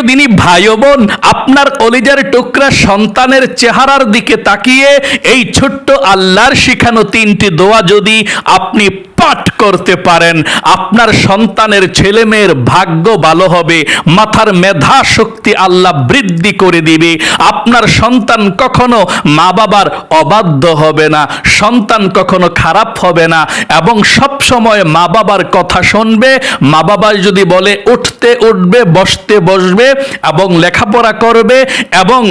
প্রিয় ভাই বোন আপনার কলিজার টুকরা সন্তানের চেহারার দিকে তাকিয়ে এই ছোট্ট আল্লাহর শিখানো তিনটি দোয়া যদি আপনি পাঠ করতে পারেন। আপনার সন্তানের ছেলে মেয়ের ভাগ্য ভালো হবে, মাথার মেধা শক্তি আল্লাহ বৃদ্ধি করে দিবে। আপনার সন্তান কখনো মা বাবার অবাধ্য হবে না, সন্তান কখনো খারাপ হবে না এবং সব সময় মা বাবার কথা শুনবে মা বাবা যদি বলে উঠতে উঠবে, বসতে বসবে এবং লেখাপড়া করবে এবং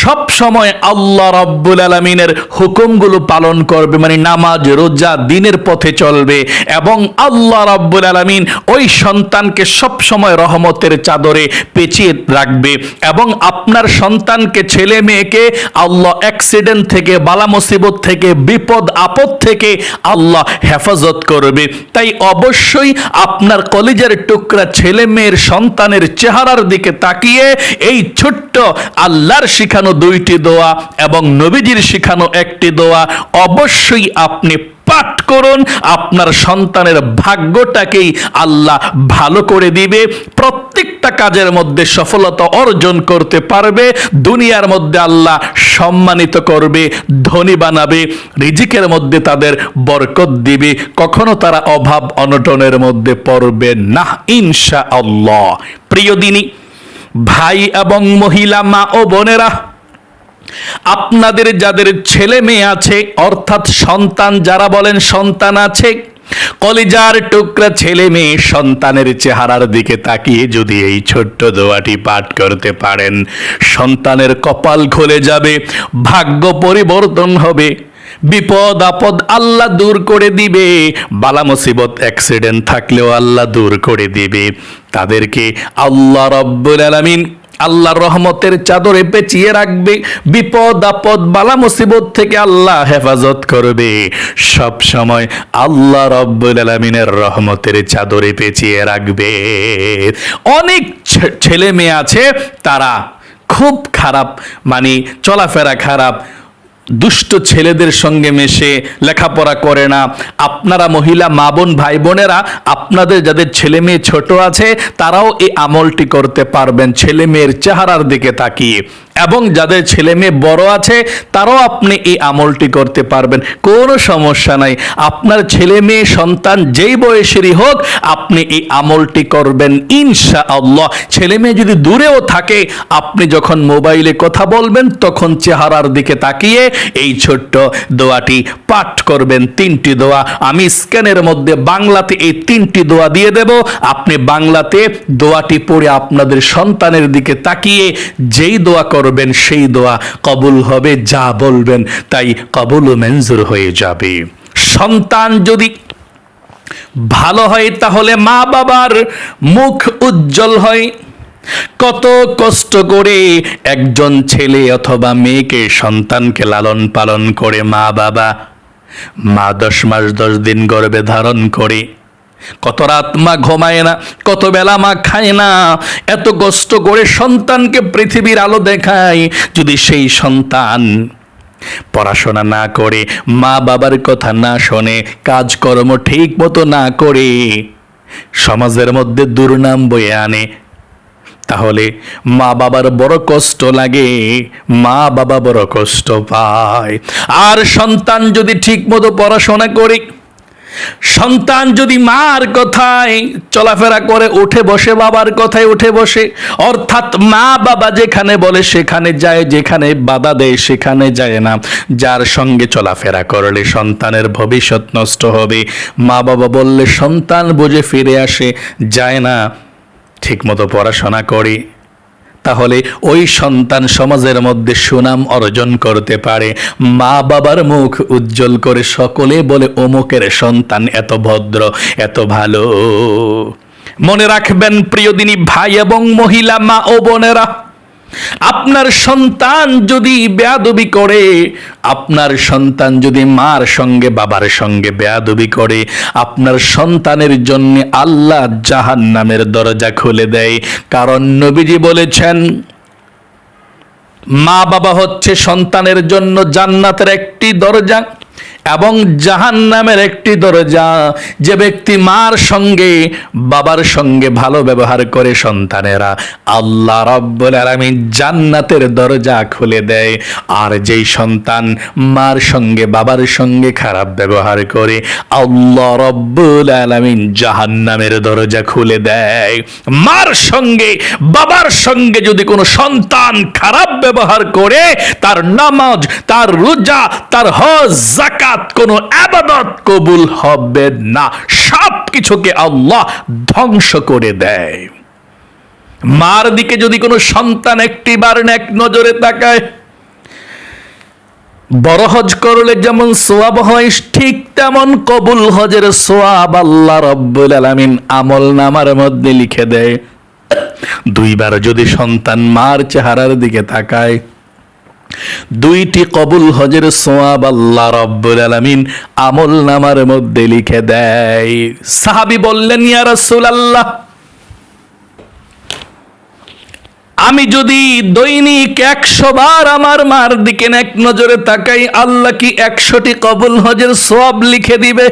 সব সময় আল্লাহ রব্বুল আলমিনের হুকুমগুলো পালন করবে মানে নামাজ, রোজা, দিনের পথে চলবে। এবং আল্লাহ রাব্বুল আলামিন ওই সন্তানকে সব সময় রহমতের চাদরে পেঁচিয়ে রাখবে এবং আপনার সন্তানকে, ছেলে মেয়েকে আল্লাহ অ্যাক্সিডেন্ট থেকে, বালা মুসিবত থেকে, বিপদ, আপদ থেকে আল্লাহ হেফাজত করবে। তাই অবশ্যই আপনার কলেজের টুকরা ছেলে মেয়ের সন্তানের চেহারার দিকে তাকিয়ে এই ছোট্ট আল্লাহর শিখানো দুইটি দোয়া এবং নবীজির শিখানো একটি দোয়া অবশ্যই আপনি পাঠ করুন। আপনার সন্তানের ভাগ্যটাকেই আল্লাহ ভালো করে দিবে। প্রত্যেকটা কাজের মধ্যে সফলতা অর্জন করতে পারবে। দুনিয়ার মধ্যে আল্লাহ সম্মানিত করবে, ধনী বানাবে, রিজিকের মধ্যে তাদের বরকত দিবে। কখনো তারা অভাব অনটনের মধ্যে পড়বে না ইনশা আল্লাহ প্রিয় দিনী, ভাই এবং মহিলা, মা ও বোনেরা আপনাদের যাদের ছেলে মেয়ে আছে, অর্থাৎ সন্তান, যারা বলেন সন্তান আছে, কলিজার টুকরা ছেলে মেয়ে সন্তানের চেহারার দিকে তাকিয়ে যদি এই ছোট্ট দোয়াটি পাঠ করতে পারেন, সন্তানের কপাল খুলে যাবে, ভাগ্য পরিবর্তন হবে, বিপদ আপদ আল্লাহ দূর করে দিবে, বালা মুসিবত, অ্যাক্সিডেন্ট থাকলেও আল্লাহ দূর করে দিবে। তাদেরকে আল্লাহ রব্বুল আলামিন আল্লাহর রহমতের চাদরে পেঁচিয়ে রাখবে। বিপদ, আপদ, বালা, মুসিবত থেকে আল্লাহ হেফাজত করবে। সব সময় আল্লাহ রব্বুল রহমতের চাদরে পেঁচিয়ে রাখবে। অনেক ছেলে মেয়ে আছে, তারা খুব খারাপ মানে চলাফেরা খারাপ দুষ্ট ছেলেদের সঙ্গে মেশে লেখাপড়া করে না। আপনারা মহিলা, মা বোন, ভাই বোনেরা, আপনাদের যাদের ছেলে মেয়ে ছোট আছে, তারাও এই আমলটি করতে পারবেন। ছেলে মেয়ের চেহারার দিকে তাকিয়ে। এবং যাদের ছেলে মেয়ে বড় আছে, তারাও আপনি এই আমলটি করতে পারবেন। কোনো সমস্যা নাই। আপনার ছেলে মেয়ে, সন্তান যেই বয়সেরই হোক, আপনি এই আমলটি করবেন ইনশা আল্লাহ ছেলে মেয়ে যদি দূরেও থাকে, আপনি যখন মোবাইলে কথা বলবেন, তখন চেহারার দিকে তাকিয়ে এই ছোট্ট দোয়াটি পাঠ করবেন। তিনটি দোয়া। আমি স্ক্যানের মধ্যে বাংলাতে এই তিনটি দোয়া দিয়ে দেব। আপনি বাংলাতে দোয়াটি পড়ে আপনাদের সন্তানের দিকে তাকিয়ে যেই দোয়া করবেন সেই দোয়া কবুল হবে, যা বলবেন, তাই কবুল মঞ্জুর হয়ে যাবে। সন্তান যদি ভালো হয়, তাহলে মা বাবার মুখ উজ্জ্বল হয়। কত কষ্ট করে একজন ছেলে অথবা মেয়েকে সন্তানকে লালন পালন করে মা বাবা মা দশ মাস দশ দিন গর্ভে ধারণ করে। কত রাত মা ঘুমায় না, কত বেলা মা খায় না। এত কষ্ট করে সন্তানকে পৃথিবীর আলো দেখায়, যদি সেই সন্তান পড়াশোনা না করে, মা বাবার কথা না শোনে, কাজকর্ম ঠিক মতো না করে, সমাজের মধ্যে দুর্নাম বয়ে আনে, তাহলে মা বাবার বড় কষ্ট লাগে, মা বাবা বড় কষ্ট পায়। আর সন্তান যদি ঠিক মতো পড়াশোনা করে সন্তান যদি মার কথায় চলাফেরা করে, উঠে বসে বাবার কথায় উঠে বসে, অর্থাৎ মা বাবা যেখানে বলে সেখানে যায়, যেখানে বাধা দেয় সেখানে যায় না। যার সঙ্গে চলাফেরা করলে সন্তানের ভবিষ্যৎ নষ্ট হবে। মা বাবা বললে সন্তান বুঝে ফিরে আসে, যায় না। ঠিকমতো পড়াশোনা করে তাহলে ওই সন্তান সমাজের মধ্যে সুনাম অর্জন করতে পারে। মা বাবার মুখ উজ্জ্বল করে সকলে বলে, অমুকের সন্তান এত ভদ্র, এত ভালো। মনে রাখবেন প্রিয়দিনী ভাই এবং মহিলা, মা ও বোনেরা আপনার সন্তান যদি বেয়াদবি করে, আপনার সন্তান যদি মার সঙ্গে, বাবার সঙ্গে বেয়াদবি করে, আপনার সন্তানের জন্য আল্লাহ জাহান নামের দরজা খুলে দেয়। কারণ নবীজি বলেছেন মা বাবা হচ্ছে সন্তানের জন্য জান্নাতের একটি দরজা। এবং জাহান নামের একটি দরজা, যে ব্যক্তি মার সঙ্গে, বাবার সঙ্গে ভালো ব্যবহার করে সন্তানেরা আল্লাহ রব্বুল আলামিন জান্নাতের দরজা খুলে দেয়। আর যেই সন্তান মার সঙ্গে, বাবার সঙ্গে খারাপ ব্যবহার করে, আল্লাহ রব্বুল আলামিন জাহান্নামের দরজা খুলে দেয়। মার সঙ্গে, বাবার সঙ্গে যদি কোনো সন্তান খারাপ ব্যবহার করে, তার নামাজ, তার রোজা, তার হজ জাকাত কোনো আবাদত কবুল হবে না। সব কিছুকে আল্লাহ ধ্বংস করে দেয়। মার দিকে যদি কোনো সন্তান একটি বার এক নজরে তাকায় বড় হজ করলে যেমন সোয়াব হয়, ঠিক তেমন কবুল হজের সোয়াব আল্লাহ রব্বুল আলামিন আমল নামার মধ্যে লিখে দেয়। দুইবার যদি সন্তান মার চেহারার দিকে তাকায় দুইটি কবুল হজের সোয়াব আল্লাহ রব্বুল আলামিন আমল নামার মধ্যে লিখে দেয়। সাহাবী বললেন, ইয়া রাসূলুল্লাহ, আমি যদি দৈনিক একশো বার আমার মার দিকে এক নজরে তাকাই, আল্লাহ কি একশোটি কবুল হজের সোয়াব লিখে দিবে?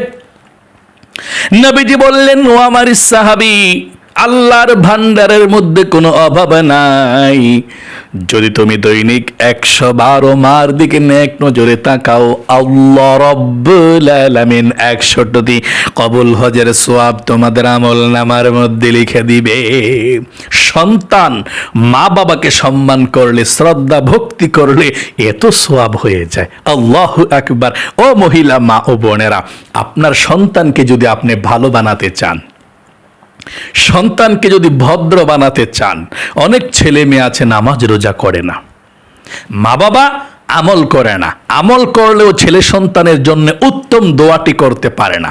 নবীজি বললেন, ও আমার সাহাবি আল্লাহর ভান্ডারের মধ্যে কোনো অভাব নাই। যদি তুমি দৈনিক একশো বারো মার দিকে নেক নজরে তাকাও, আল্লাহ রব্বুল আলামিন একশোটি কবুল হজের সোয়াব তোমাদের আমল নামার মধ্যে লিখে দিবে। সন্তান মা বাবাকে সম্মান করলে, শ্রদ্ধা ভক্তি করলে এত সোয়াব হয়ে যায়। আল্লাহ একবার ও মহিলা মা ও বোনেরা, আপনার সন্তানকে যদি আপনি ভালো বানাতে চান সন্তানকে যদি ভদ্র বানাতে চান, অনেক ছেলে মেয়ে আছে, নামাজ রোজা করে না। মা বাবা আমল করে না। আমল করলেও ছেলে সন্তানের জন্য উত্তম দোয়াটি করতে পারে না।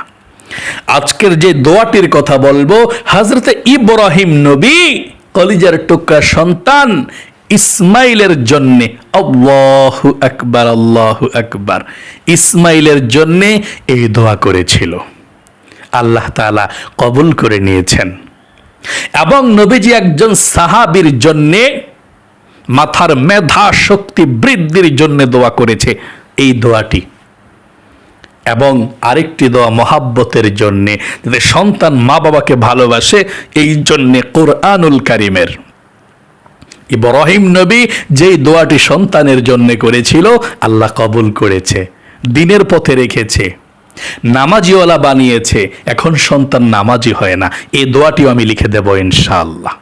আজকের যে দোয়াটির কথা বলব, হজরতে ইব্রাহিম নবী কলিজার টুকরা সন্তান ইসমাইলের জন্যে, আল্লাহু আকবার আল্লাহু আকবার, ইসমাইলের জন্যে এই দোয়া করেছিল। আল্লাহ তাআলা কবুল করে নিয়েছেন। এবং নবীজি একজন সাহাবীর জন্যে মাথার মেধা শক্তি বৃদ্ধির জন্য দোয়া করেছে, এই দোয়াটি। এবং আরেকটি দোয়া মহাব্বতের জন্যে, যাতে সন্তান মা বাবাকে ভালোবাসে, এই জন্যে কোরআনুল কারিমের। ইব্রাহিম নবী যেই দোয়াটি সন্তানের জন্য করেছিল, আল্লাহ কবুল করেছে, দিনের পথে রেখেছে। নামাজিওয়ালা বানিয়েছে, এখন সন্তান নামাজি হয় না। এ দোয়াটিও আমি লিখে দেব ইনশাআল্লাহ।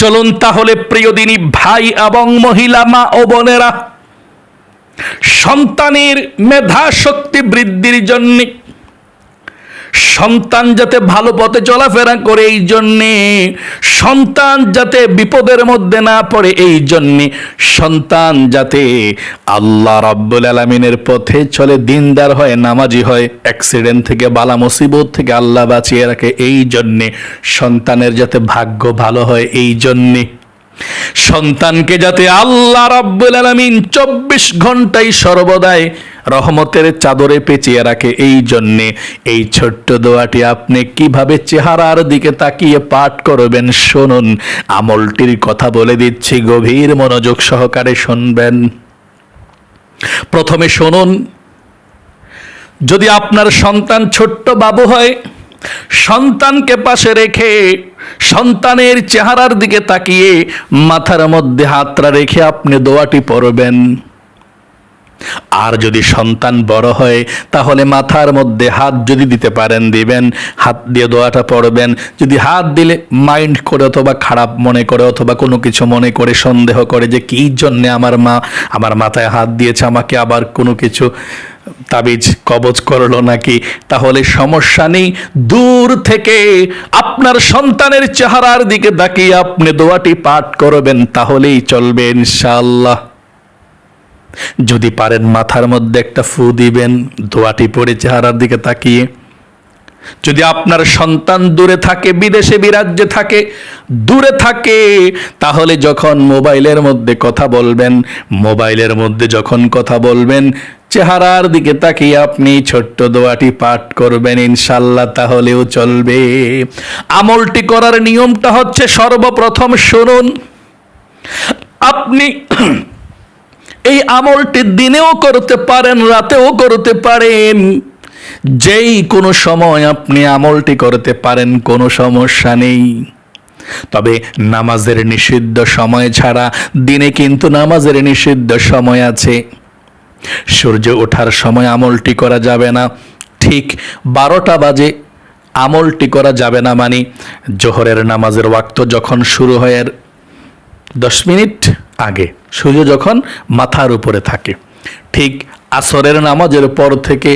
চলুন তাহলে প্রিয়দিনী ভাই এবং মহিলা মা ও বোনেরা, সন্তানের মেধা শক্তি বৃদ্ধির জন্য সন্তান যাতে ভালো পথে চলাফেরা করে এই জন্যে, সন্তান যাতে বিপদের মধ্যে না পড়ে এই জন্যে, সন্তান যাতে আল্লাহ রাব্বুল আলমিনের পথে চলে, দিনদার হয়, নামাজি হয় অ্যাক্সিডেন্ট থেকে বালা মুসিবত থেকে আল্লাহ বাঁচিয়ে রাখে এই জন্যে, সন্তানের যাতে ভাগ্য ভালো হয় এই জন্যে। সন্তানকে যাতে আল্লাহ রাব্বুল আলামিন চব্বিশ ঘন্টাই সর্বদাই রহমতের চাদরে পেঁচিয়ে রাখে এই জন্যে। এই ছোট্ট দোয়াটি আপনি কীভাবে চেহারার দিকে তাকিয়ে পাঠ করবেন শুনুন। আমলটির কথা বলে দিচ্ছি, গভীর মনোযোগ সহকারে শুনবেন। প্রথমে শুনুন, যদি আপনার সন্তান ছোট্ট বাবু হয়, সন্তানকে পাশে রেখে সন্তানের চেহারার দিকে তাকিয়ে মাথার মধ্যে হাতটা রেখে আপনি দোয়াটি পড়বেন। আর যদি সন্তান বড় হয়, তাহলে মাথার মধ্যে হাত যদি দিতে পারেন, দিবেন, হাত দিয়ে দোয়াটা পড়বেন। যদি হাত দিলে মাইন্ড করে অথবা খারাপ মনে করে অথবা কোনো কিছু মনে করে, সন্দেহ করে যে কী জন্যে আমার মা, আমার মাথায় হাত দিয়েছে, আমাকে আবার কোনো কিছু তাবিজ কবজ করল নাকি, তাহলে সমস্যা নেই। দূর থেকে আপনার সন্তানের চেহারার দিকে তাকিয়ে আপনি দোয়াটি পাঠ করবেন, তাহলেই চলবে ইনশাআল্লাহ। যদি পারেন মাথার মধ্যে একটা ফু দিবেন, দোয়াটি পড়ে চেহারার দিকে তাকিয়ে। যদি আপনার সন্তান দূরে থাকে, বিদেশে বিরাজ্যে থাকে, দূরে থাকে, তাহলে যখন মোবাইলের মধ্যে কথা বলবেন, মোবাইলের মধ্যে যখন কথা বলবেন, চেহারার দিকে তাকিয়ে আপনি ছোট্ট দোয়াটি পাঠ করবেন ইনশাল্লাহ তাহলেও চলবে। আমলটি করার নিয়মটা হচ্ছে সর্বপ্রথম শুনুন। আপনি এই আমলটি দিনেও করতে পারেন, রাতেও করতে পারেন। যেই কোনো সময় আপনি আমলটি করতে পারেন, কোনো সমস্যা নেই। তবে নামাজের নিষিদ্ধ সময় ছাড়া দিনে কিন্তু নামাজের নিষিদ্ধ সময় আছে। সূর্য ওঠার সময় আমলটি করা যাবে না। ঠিক বারোটা বাজে আমলটি করা যাবে না মানে জোহরের নামাজের ওয়াক্ত যখন শুরু হয় দশ মিনিট আগে। সূর্য যখন মাথার উপরে থাকে, ঠিক আসরের নামাজের পর থেকে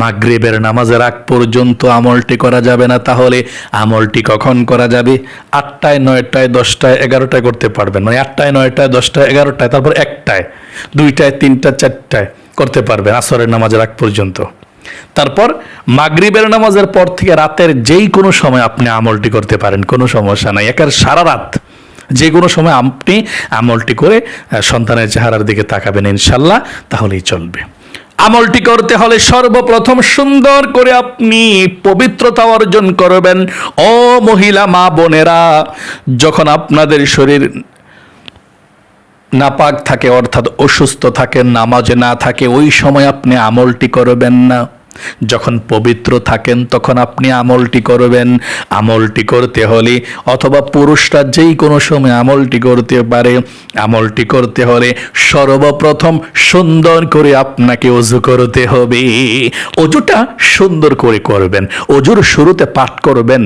মাগরিবের নামাজের আগ পর্যন্ত আমলটি করা যাবে না, তাহলে আমলটি কখন করা যাবে? আটটায়, নয়টায়, দশটায়, এগারোটায় করতে পারবেন। মানে আটটায়, নয়টায়, দশটায়, এগারোটায়, তারপর একটায়, দুইটায় তিনটা চারটায় করতে পারবেন আসরের নামাজের আগ পর্যন্ত। তারপর মাগরিবের নামাজের পর থেকে রাতের যেই কোনো সময় আপনি আমলটি করতে পারেন, কোনো সমস্যা নাই। একের সারা রাত যে কোনো সময় আপনি আমলটি করে সন্তানের চেহারার দিকে তাকাবেন ইনশাল্লাহ, তাহলেই চলবে। আমলটি করতে হলে সর্বপ্রথম সুন্দর করে আপনি পবিত্রতা অর্জন করবেন। ও মহিলা, মা বোনেরা, যখন আপনাদের শরীর নাপাক থাকে, অর্থাৎ অসুস্থ থাকে, নামাজে না থাকে, ওই সময় আপনি আমলটি করবেন না। যখন পবিত্র থাকেন তখন আপনি আমলটি করবেন। আমলটি করতে হলে অথবা পুরুষরা যেই কোনো সময় আমলটি করতে পারে। আমলটি করতে হলে সর্বপ্রথম সুন্দর করে আপনাকে অজু করতে হবে। অজুটা সুন্দর করে করবেন। অজুর শুরুতে পাঠ করবেন।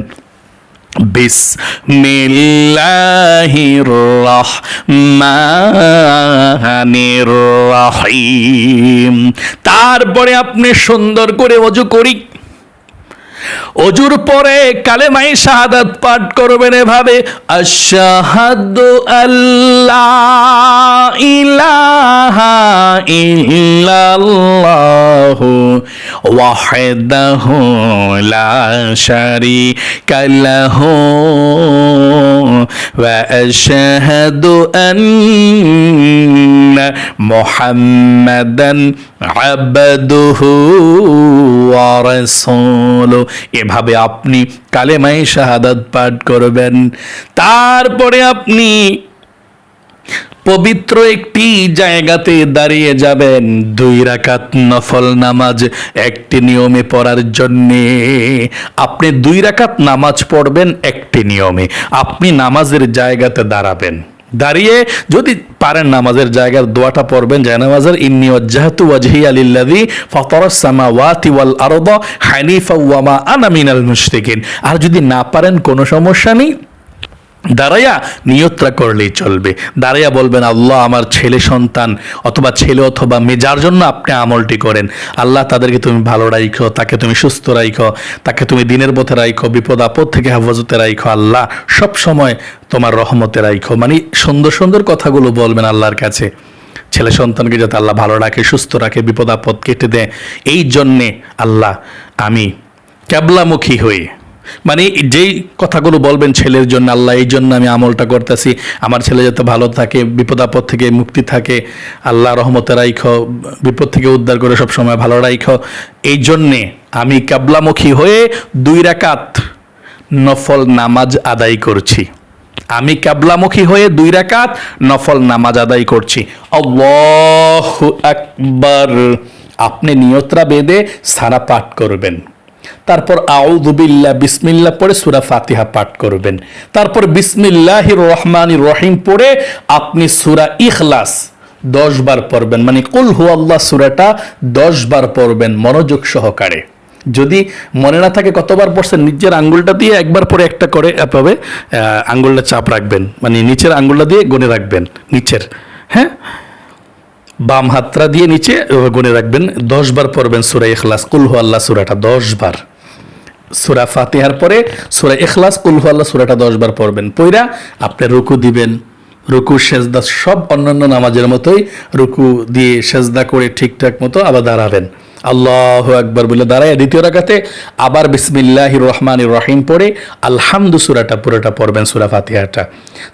বিসমিল্লাহির রহমানির রহিম। তারপরে আপনি সুন্দর করে অজু করি। অজুর পরে কালে কালেমাই শাহাদাত পাঠ করবেন এভাবে, আশাহাদু আল্লাহ ইলাহা ইল্লাল্লাহু ওয়াহদাহু লা শারীকা লাহু ওয়া আশহাদু আন্না আবদুহু ওয়া এভাবে আপনি কালেমাই শাহাদাত পাঠ করবেন। তারপরে আপনি পবিত্র একটি জায়গাতে দাঁড়িয়ে যাবেন। দুই রাকাত নফল নামাজ একটি নিয়মে পড়ার জন্যে। আপনি দুই রাকাত নামাজ পড়বেন একটি নিয়মে। আপনি নামাজের জায়গাতে দাঁড়াবেন। দাঁড়িয়ে যদি পারেন নামাজের জায়গার দোয়াটা পড়বেন জায়নামাজের ইন্নি ওয়াজ্জাহাতু ওয়াজহি আলিল্লাযী ফাতারাস সামাওয়াতি ওয়াল আরদা হানিফা ওয়া মা আনা মিনাল মুশরিকিন। আর যদি না পারেন, কোনো সমস্যা নেই। দাঁড়াইয়া নিয়ত্রা করলেই চলবে। দাঁড়াইয়া বলবেন, আল্লাহ আমার ছেলে সন্তান অথবা ছেলে অথবা মেয়ে, যার জন্য আপনি আমলটি করেন, আল্লাহ তাদেরকে তুমি ভালো রাইখো, তাকে তুমি সুস্থ রাইখো, তাকে তুমি দিনের পথে রাইখো, বিপদ আপদ থেকে হেফাজতে রাইখো, আল্লাহ সব সময় তোমার রহমতে রাইখো। মানে সুন্দর সুন্দর কথাগুলো বলবেন আল্লাহর কাছে। ছেলে সন্তানকে যাতে আল্লাহ ভালো রাখে, সুস্থ রাখে, বিপদ আপদ কেটে দেয়, এই জন্যে আল্লাহ আমি ক্যাবলামুখী হয়ে মানে যেই কথাগুলো বলবেন ছেলের জন্য, আল্লাহ, এই জন্য আমি আমলটা করতেছি। আমার ছেলে যাতে ভালো থাকে, বিপদ আপদ থেকে মুক্তি থাকে, আল্লাহ রহমতে রাইখো, বিপদ থেকে উদ্ধার করে সব সময় ভালো রাইখ। এই জন্যে আমি কাবলামুখী হয়ে দুই রাকাত নফল নামাজ আদায় করছি। আমি কাবলামুখী হয়ে দুই রাকাত নফল নামাজ আদায় করছি। আল্লাহু আকবার। আপনি নিয়ত্রা বেঁধে সারা পাঠ করবেন। তারপর আউদুবিল্লা বিসমিল্লা পড়ে সুরা ফাতিহা পাঠ করবেন। তারপর বিসমিল্লাহ রহমান রহিম পড়ে আপনি সুরা ইখলাস দশ বার পড়বেন। মানে কুল হু আল্লাহ সুরাটা দশ বার পড়বেন মনোযোগ সহকারে। যদি মনে না থাকে কতবার পড়ছেন নিজের আঙ্গুলটা দিয়ে একবার পরে একটা করে এভাবে আঙ্গুলটা চাপ রাখবেন। মানে নিচের আঙ্গুলটা দিয়ে গনে রাখবেন, নিচের। হ্যাঁ? বাম হাতরা দিয়ে নিচে গুনে রাখবেন। দশ বার পড়বেন সুরা এখলাস কুলহু আল্লাহ সুরাটা দশ বার। সুরা ফাতেহার পরে সুরা এখলাস কুলহু আল্লাহ সুরাটা দশ বার পড়বেন। পইরা আপনি রুকু দিবেন। রুকু, সেজদা সব অন্যান্য নামাজের মতোই রুকু দিয়ে সেজদা করে ঠিকঠাক মতো আবার দাঁড়াবেন। আল্লাহ একবার বলে দাঁড়ায় দ্বিতীয় রাকাতে আবার বিসমিল্লাহ রহমান রহিম পড়ে আলহামদু সুরাটা পুরোটা পড়বেন সুরা ফাতিহাটা।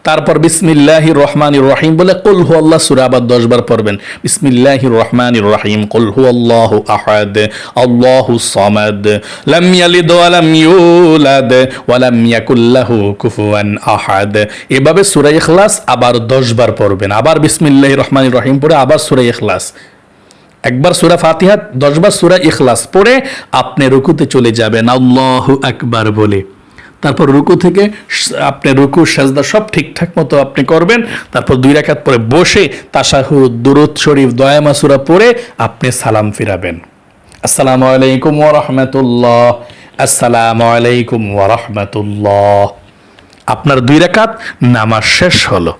তারপর বিসমিল্লাহ রহমান রহিম বলে কুল হু আল্লাহ সুরা আবার দশবার পড়বেন। বিসমিল্লাহ রহমান রহিম কুল হু আল্লাহ আহাদ, আল্লাহু সামাদ, লাম ইয়ালিদ ওয়া লাম ইউলাদ, ওয়া লাম ইয়াকুল লাহু কুফুয়ান আহাদ। এভাবে ইখলাস আবার 10 বার পড়বেন। আবার বিসমিল্লাহির রহমানির রহিম পড়ে আবার সূরা ইখলাস। একবার সুরা ফাতিহা, দশবার সুরা ইখলাস পড়ে আপনি রুকুতে চলে যাবেন। আল্লাহু আকবার বলে। তারপর রুকু থেকে আপনি রুকু, সাজদা সব ঠিকঠাক মতো আপনি করবেন। তারপর দুই রাকাত পরে বসে তাশাহুদ, দুরুদ শরীফ, দয়ামা সুরা পড়ে আপনি সালাম ফিরাবেন। আসসালামু আলাইকুম ওয়া রাহমাতুল্লাহ। আসসালামু আলাইকুম ওয়া রাহমাতুল্লাহ। আপনার দুই রাকাত নামাজ শেষ হলো।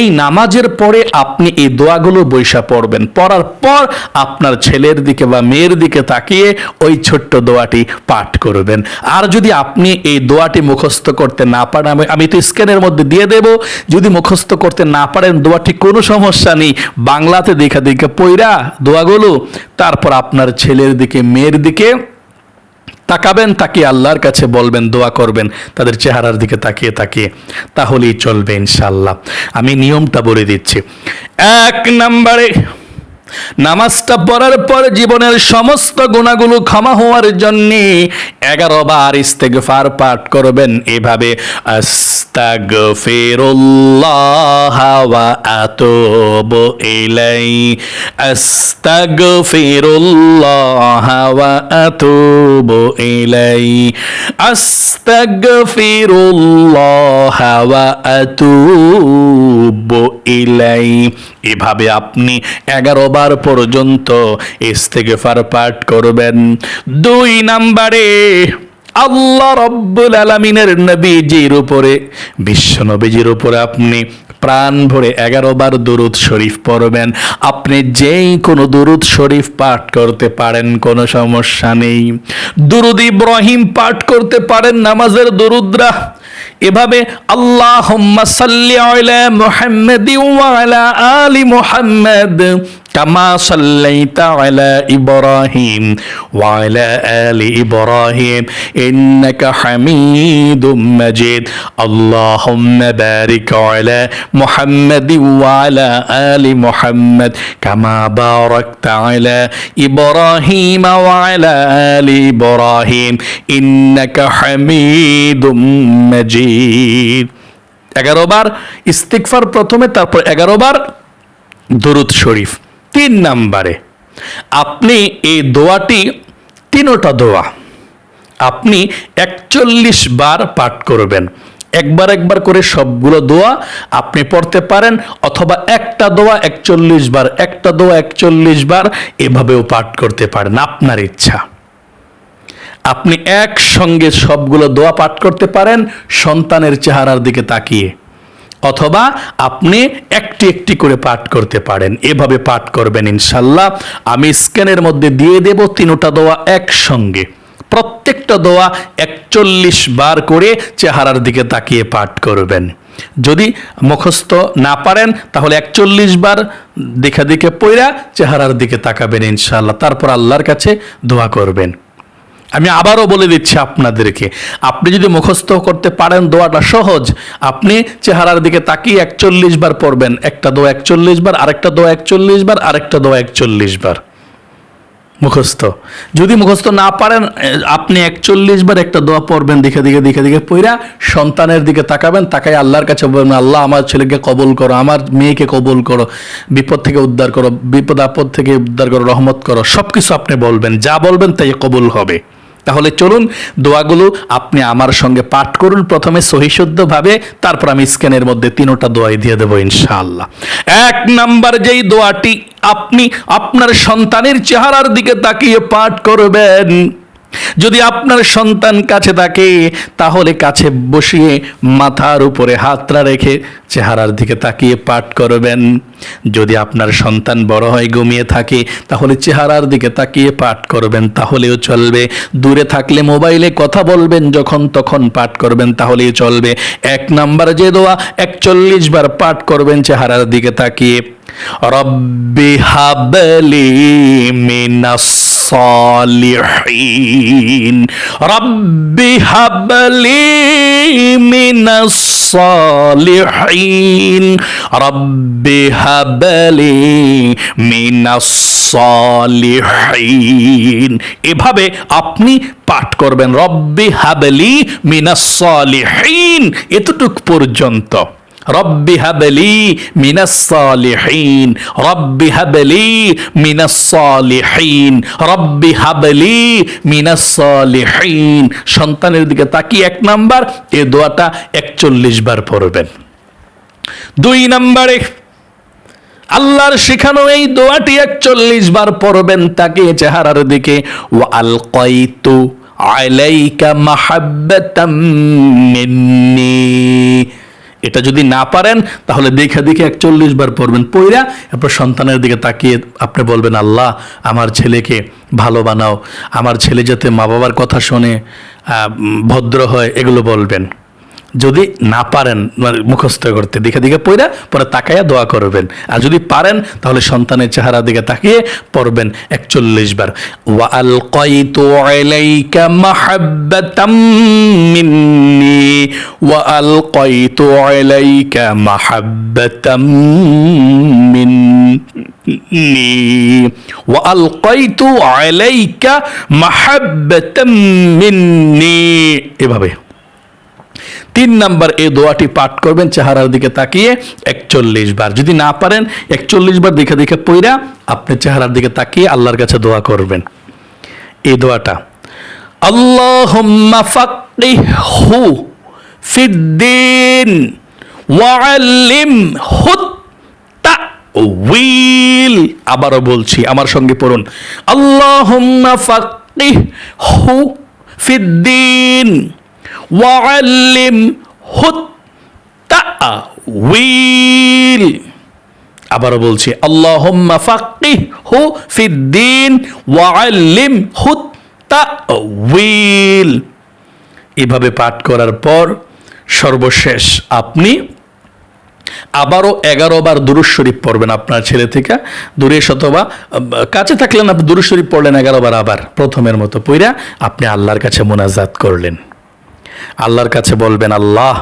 এই নামাজের পরে আপনি এই দোয়াগুলো বৈশা পড়বেন। পড়ার পর আপনার ছেলের দিকে বা মেয়ের দিকে তাকিয়ে ওই ছোট্ট দোয়াটি পাঠ করবেন। আর যদি আপনি এই দোয়াটি মুখস্থ করতে না পারেন, আমি আমি তো স্ক্যানের মধ্যে দিয়ে দেব, যদি মুখস্থ করতে না পারেন, দোয়াটি কোনো সমস্যা নেই। বাংলাতে দেখা দেখে পইরা দোয়াগুলো, তারপর আপনার ছেলের দিকে, মেয়ের দিকে তাকাবেন, তাকিয়ে আল্লাহর কাছে বলবেন, দোয়া করবেন, তাদের চেহারার দিকে তাকিয়ে তাকিয়ে তাহলেই চলবে ইনশাল্লাহ আমি নিয়মটা বলে দিচ্ছি। এক নম্বরে নামাজটা পড়ার পর জীবনের সমস্ত গুণাগুলো ক্ষমা হওয়ার জন্যে এগারো বার ইস্তেগফার পাঠ করবেন। এভাবে আস্তাগফিরুল্লাহ ওয়া আতুবু ইলাই আস্তাগফিরুল্লাহ ওয়া আতুবু ইলাই আস্তাগফিরুল্লাহ ওয়া আতুবু ইলাই এভাবে আপনি এগারো বার পর্যন্ত ইস্তেগফার পাঠ করবেন। দুই নাম্বারে, আল্লাহ রব্বুল আলমিনের নবীজির উপরে, বিশ্ব নবীজির উপরে আপনি প্রাণ ভরে এগারো বার দুরুদ শরীফ পড়বেন। আপনি যেই কোনো দুরুদ শরীফ পাঠ করতে পারেন, কোনো সমস্যা নেই। দুরুদ ইব্রাহিম পাঠ করতে পারেন নামাজের দুরুদ্রা। এভাবে আল্লাহ সাল্লি আলা মুহাম্মাদ ওয়া আলা আলি মুহাম্মাদ কামা সাল্লাইতা আলা ইব্রাহিম ওয়া আলা আলি ইব্রাহিম ইন্নাকা হামিদুম মাজিদ। আল্লাহুম্মা বারিক আলা মুহাম্মাদ ওয়া আলা আলি মুহাম্মাদ কামা বারাকতা আলা ইব্রাহিম ওয়া আলা আলি ইব্রাহিম ইন্নাকা বার প্রথমে, তারপর 11 বার দরুদ শরীফ। তিন নাম্বারে। আপনি এই দোয়াটি তিনোটা দোয়া। আপনি একচল্লিশ বার পাঠ করবেন। একবার একবার করে সবগুলো দোয়া আপনি পড়তে পারেন অথবা একটা দোয়া একচল্লিশ বার, একটা দোয়া একচল্লিশ বার এভাবেও পাঠ করতে পারেন। আপনার ইচ্ছা। আপনি একসঙ্গে সবগুলো দোয়া পাঠ করতে পারেন, সন্তানের চেহারার দিকে তাকিয়ে। অথবা আপনি একটি একটি করে পাঠ করতে পারেন। এভাবে পাঠ করবেন ইনশাল্লাহ আমি স্ক্যানের মধ্যে দিয়ে দেব তিনোটা দোয়া একসঙ্গে। প্রত্যেকটা দোয়া একচল্লিশ বার করে চেহারার দিকে তাকিয়ে পাঠ করবেন। যদি মুখস্থ না পারেন, তাহলে একচল্লিশ বার দেখে দেখে পইরা চেহারার দিকে তাকাবেন ইনশাল্লাহ তারপর আল্লাহর কাছে দোয়া করবেন। আমি আবারও বলে দিচ্ছি আপনাদেরকে, আপনি যদি মুখস্থ করতে পারেন দোয়াটা সহজ, আপনি চেহারার দিকে তাকিয়ে একচল্লিশ বার পড়বেন, একটা দোয়া একচল্লিশ বার, আরেকটা দোয়া একচল্লিশ বার, আরেকটা দোয়া একচল্লিশ বার। মুখস্থ। যদি মুখস্থ না পারেন আপনি একচল্লিশ বার একটা দোয়া পড়বেন দেখে দিকে দেখে দিকে পইরা সন্তানের দিকে তাকাবেন তাকাই আল্লাহর কাছে বলবেন, আল্লাহ, আমার ছেলেকে কবুল করো, আমার মেয়েকে কবুল করো, বিপদ থেকে উদ্ধার করো, বিপদ আপদ থেকে উদ্ধার করো, রহমত করো। সব কিছু আপনি বলবেন, যা বলবেন তাই কবুল হবে। তাহলে চলুন দোয়াগুলো আপনি আমার সঙ্গে পাঠ করুন প্রথমে সহিশুদ্ধভাবে তারপর আমি স্ক্যানের মধ্যে তিনোটা দোয়াই দিয়ে দেবো ইনশাআল্লাহ। এক নাম্বার যেই দোয়াটি আপনি আপনার সন্তানের চেহারার দিকে তাকিয়ে পাঠ করবেন। যদি আপনার সন্তান কাছে থাকে, তাহলে কাছে বসিয়ে মাথার উপরে হাতটা রেখে চেহারার দিকে তাকিয়ে পাঠ করবেন। যদি আপনার সন্তান বড় হয় ঘুমিয়ে থাকে, তাহলে চেহারার দিকে তাকিয়ে পাঠ করবেন, তাহলেও চলবে। দূরে থাকলে মোবাইলে কথা বলবেন, যখন তখন পাঠ করবেন, তাহলেই চলবে। এক নাম্বার যে দোয়া, একচল্লিশ বার পাঠ করবেন চেহারার দিকে তাকিয়ে। রব্বি হাবলি মিনাস الصالحين رب هب لي من الصالحين رب هب لي من الصالحين এভাবে আপনি পাঠ করবেন রব্বি হাবলি মিনাস সলিহিন এতটুক পর্যন্ত রব্বি হাবলি মিনাস সলিহিন, রব্বি হাবলি মিনাস সলিহিন, রব্বি হাবলি মিনাস সলিহিন। সন্তানের দিকে তাকিয়ে এক নাম্বার, এ দোয়াটা একচল্লিশ বার পড়বেন। দুই নম্বরে, আল্লাহর শেখানো এই দোয়াটি একচল্লিশ বার পড়বেন তাকে চেহারার দিকে। ও আল আলাইকা মাহাব্বাতাম মিন্নি। এটা যদি না পারেন, তাহলে দেখে দেখে একচল্লিশ বার পড়বেন। পইরা এরপর সন্তানের দিকে তাকিয়ে আপনি বলবেন, আল্লাহ, আমার ছেলেকে ভালো বানাও। আমার ছেলে যাতে মা বাবার কথা শোনে ভদ্র হয়, এগুলো বলবেন। যদি না পারেন মানে মুখস্থ করতে, দিকে দিকে পড়া পরে তাকাইয়া দোয়া করবেন। আর যদি পারেন, তাহলে সন্তানের চেহারা দিকে তাকিয়ে পড়বেন একচল্লিশ বার। ওয়া আলকাইতু আলাইকা মাহাব্বাতাম মিন্নি মিন্নি মিন্নি। এভাবে। তিন নাম্বার এই দোয়াটি পাঠ করবেন, চেহারার দিকে তাকিয়ে একচল্লিশ বার। যদি না পারেন, একচল্লিশ বার দেখে দেখে পইরা আপনি চেহারার দিকে তাকিয়ে আল্লাহর কাছে দোয়া করবেন। এই দোয়াটা, আল্লাহুম্মা ফিদ্দিন উইল আবারও বলছি, আমার সঙ্গে পড়ুন, আল্লাহুম্মা ফাক্কিহু ফিদ্দিন ওয়াল্লিম হুত উইল আবারও বলছি, আল্লাহুম্মা ফাক্কিহু ফিদ্দিন ওয়াল্লিম হুত উইল এভাবে পাঠ করার পর সর্বশেষ আপনি আবারও এগারো বার দুরুজ শরীফ পড়বেন আপনার ছেলে থেকে। দূরে শতবা কাছে থাকলেন আপনি দুরুজ শরীফ পড়লেন এগারো বার আবার প্রথমের মতো পইরা আপনি আল্লাহর কাছে মোনাজাত করলেন। আল্লাহর কাছে বলবেন, আল্লাহ।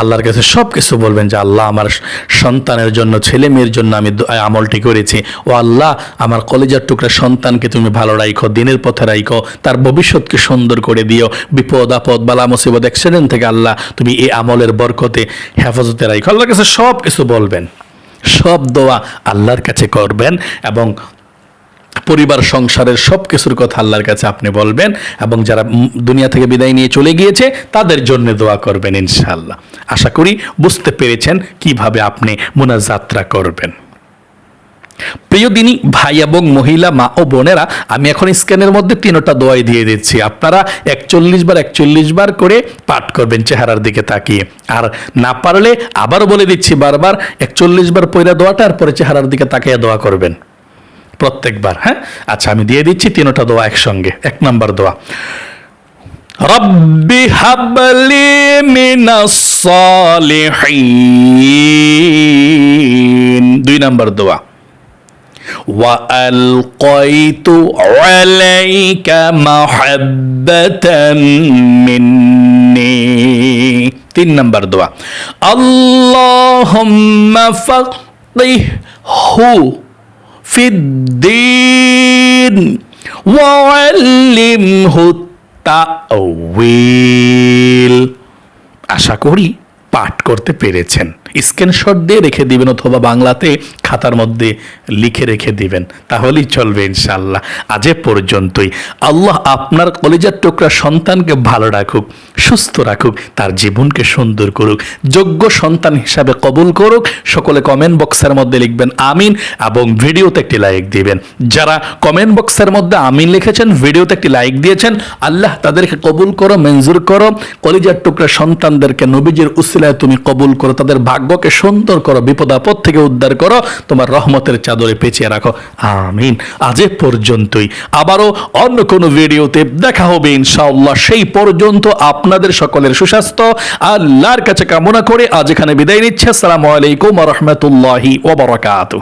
আল্লাহর কাছে সব কিছু বলবেন যে, আল্লাহ, আমার সন্তানের জন্য, ছেলে মেয়ের জন্য আমি আমলটি করেছি। ও আল্লাহ, আমার কলেজার টুকরা সন্তানকে তুমি ভালো রাখো দিনের পথে রাইখো, তার ভবিষ্যৎকে সুন্দর করে দিও। বিপদ, আপদ, বালা, মুসিবত অ্যাক্সিডেন্ট থেকে আল্লাহ, তুমি এই আমলের বরকতে হেফাজতে রাখো আল্লাহর কাছে সব কিছু বলবেন। সব দোয়া আল্লাহর কাছে করবেন এবং পরিবার, সংসারের সব কিছুর কথা আল্লাহর কাছে আপনি বলবেন এবং যারা দুনিয়া থেকে বিদায় নিয়ে চলে গিয়েছে, তাদের জন্য দোয়া করবেন ইনশাআল্লাহ। আশা করি বুঝতে পেরেছেন কীভাবে আপনি মোনাজাত্রা করবেন। প্রিয় দিনী, ভাই এবং মহিলা, মা ও বোনেরা, আমি এখন স্ক্যানের মধ্যে তিনটা দোয়াই দিয়ে দিচ্ছি। আপনারা একচল্লিশ বার একচল্লিশ বার করে পাঠ করবেন চেহারার দিকে তাকিয়ে। আর না পারলে আবারও বলে দিচ্ছি বারবার, একচল্লিশ বার পয়লা দোয়াটা, আর পরে চেহারার দিকে তাকিয়ে দোয়া করবেন। প্রত্যেকবার হ্যাঁ আচ্ছা আমি দিয়ে দিচ্ছি তিনটা দোয়া একসঙ্গে এক নাম্বার দোয়া রব্বি হাবলি মিনাস সালিহিন দুই নাম্বার দোয়া وألقيت عليك محبة مني তিন নাম্বার দোয়া اللهم فقهه في ফিদ্দিন ওয়াল্লিমহু তাওয়িল। আশা করি পাঠ করতে পেরেছেন। স্ক্রিনশট দিয়ে রেখে দিবেন অথবা বাংলাতে খাতার মধ্যে লিখে রেখে দিবেন। তাহলেই চলবে ইনশাল্লাহ আজ পর্যন্তই। আল্লাহ আপনার কলেজার টুকরা সন্তানকে ভালো রাখুক, সুস্থ রাখুক, তার জীবনকে সুন্দর করুক, যোগ্য সন্তান হিসাবে কবুল করুক, সকলে কমেন্ট বক্সের মধ্যে লিখবেন আমিন এবং ভিডিওতে একটি লাইক দিবেন। যারা কমেন্ট বক্সের মধ্যে আমিন লিখেছেন, ভিডিওতে একটি লাইক দিয়েছেন, আল্লাহ তাদেরকে কবুল করো, মঞ্জুর করো। কলিজার টুকরা সন্তানদেরকে নবীজির উসিলায় তুমি কবুল করো, তাদের ভাগ্যকে সুন্দর করো, বিপদ আপদ থেকে উদ্ধার করো। তোমার রহমতের চাদরে পেঁচিয়ে রাখো। আমিন। আজ পর্যন্তই। আবারও অন্য কোনো ভিডিওতে দেখা হবে ইনশাআল্লাহ। সেই পর্যন্ত আপনাদের সকলের সুস্বাস্থ্য। আল্লাহর কাছে কামনা করে আজ এখানে বিদায় নিচ্ছে। আসসালামু আলাইকুম রহমতুল্লাহি ওবরাকাতু